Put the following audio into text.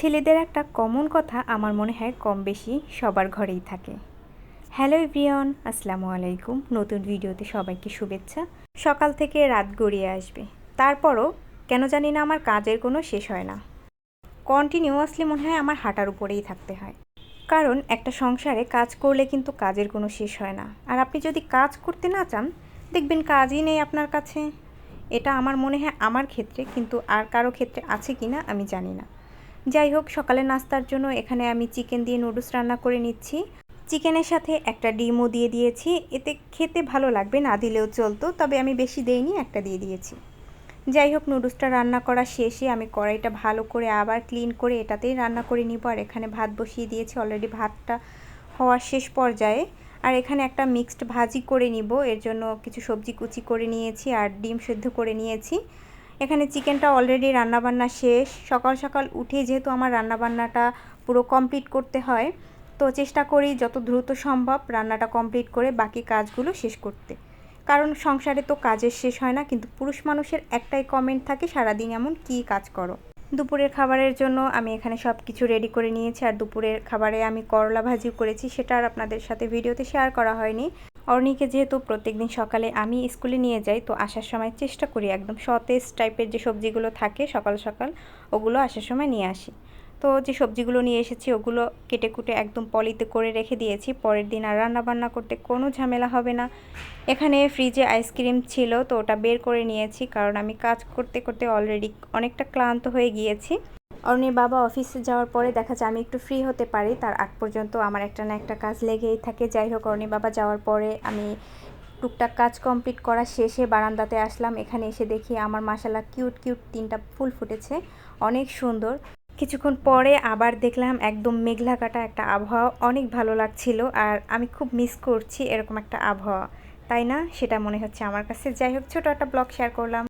ছেলেদের একটা কমন কথা আমার মনে হয় কম বেশি সবার ঘরেই থাকে। হ্যালো এভরিওয়ান আসসালামু আলাইকুম। নতুন ভিডিওতে সবাইকে শুভেচ্ছা। সকাল থেকে রাত গড়িয়ে আসবে। তারপরও কেন জানি না আমার কাজের কোনো শেষ হয় না। কন্টিনিউয়াসলি মনে হয় আমার হাঁটার উপরেই থাকতে হয়। কারণ একটা সংসারে কাজ করলে কিন্তু কাজের কোনো শেষ হয় না। আর আপনি যদি কাজ করতে না চান, দেখবেন কাজই নেই আপনার কাছে। এটা আমার মনে হয় আমার ক্ষেত্রে, কিন্তু আর কারও ক্ষেত্রে আছে কি না আমি জানি না। যাই হোক সকালে নাস্তার জন্য এখানে আমি চিকেন দিয়ে নুডলস রান্না করে নিচ্ছি। চিকেনের সাথে একটা ডিমও দিয়ে দিয়েছি। এতে খেতে ভালো লাগবে না, দিলেও চলতো, তবে আমি বেশি দেইনি, একটা দিয়ে দিয়েছি। যাই হোক, নুডলসটা রান্না করা শেষে আমি কড়াইটা ভালো করে আবার ক্লিন করে এটাতেই রান্না করে নিব। আর এখানে ভাত বসিয়ে দিয়েছি অলরেডি ভাতটা হওয়ার শেষ পর্যায়ে। আর এখানে একটা মিক্সড ভাজি করে নিব, এর জন্য কিছু সবজি কুচি করে নিয়েছি আর ডিম সেদ্ধ করে নিয়েছি। এখানে চিকেনটা অলরেডি রান্নাবান্না শেষ। সকাল সকাল উঠে যেহেতু আমার রান্নাবান্নাটা পুরো কমপ্লিট করতে হয়, তো চেষ্টা করি যত দ্রুত সম্ভব রান্নাটা কমপ্লিট করে বাকি কাজগুলো শেষ করতে। কারণ সংসারে তো কাজের শেষ হয় না, কিন্তু পুরুষ মানুষের একটাই কমেন্ট থাকে, সারাদিন এমন কি কাজ করো? দুপুরের খাবারের জন্য আমি এখানে সব কিছু রেডি করে নিয়েছি, আর দুপুরের খাবারে আমি করলা ভাজিও করেছি, সেটা আর আপনাদের সাথে ভিডিওতে শেয়ার করা হয়নি। অর্ণিকে যেহেতু প্রত্যেকদিন সকালে আমি স্কুলে নিয়ে যাই, তো আসার সময় চেষ্টা করি একদম সতেজ টাইপের যে সবজিগুলো থাকে সকাল সকাল, ওগুলো আসার সময় নিয়ে আসি। তো যে সবজিগুলো নিয়ে এসেছি, ওগুলো কেটে কুটে একদম পলিতে করে রেখে দিয়েছি। পরের দিন আর রান্না বান্না করতে কোনো ঝামেলা হবে না। এখানে ফ্রিজে আইসক্রিম ছিল, তো ওটা বের করে নিয়েছি, কারণ আমি কাজ করতে করতে অলরেডি অনেকটা ক্লান্ত হয়ে গিয়েছি। অর্ণির বাবা অফিসে যাওয়ার পরে দেখা যায় আমি একটু ফ্রি হতে পারি। তার আগ পর্যন্ত আমার একটা না একটা কাজ লেগেই থাকে। যাই হোক, অর্ণির বাবা যাওয়ার পরে আমি টুকটাক কাজ কমপ্লিট করা শেষে বারান্দাতে আসলাম। এখানে এসে দেখি আমার মাসালা কিউট কিউট তিনটা ফুল ফুটেছে। অনেক সুন্দর। কিছুক্ষণ পরে আবার দেখলাম একদম মেঘলা কাটা একটা আবহাওয়া। অনেক ভালো লাগছিল আর আমি খুব মিস করছি এরকম একটা আবহাওয়া। তাই না? সেটা মনে হচ্ছে আমার কাছে। যাই হোক, ছোটো একটা ব্লগ শেয়ার করলাম।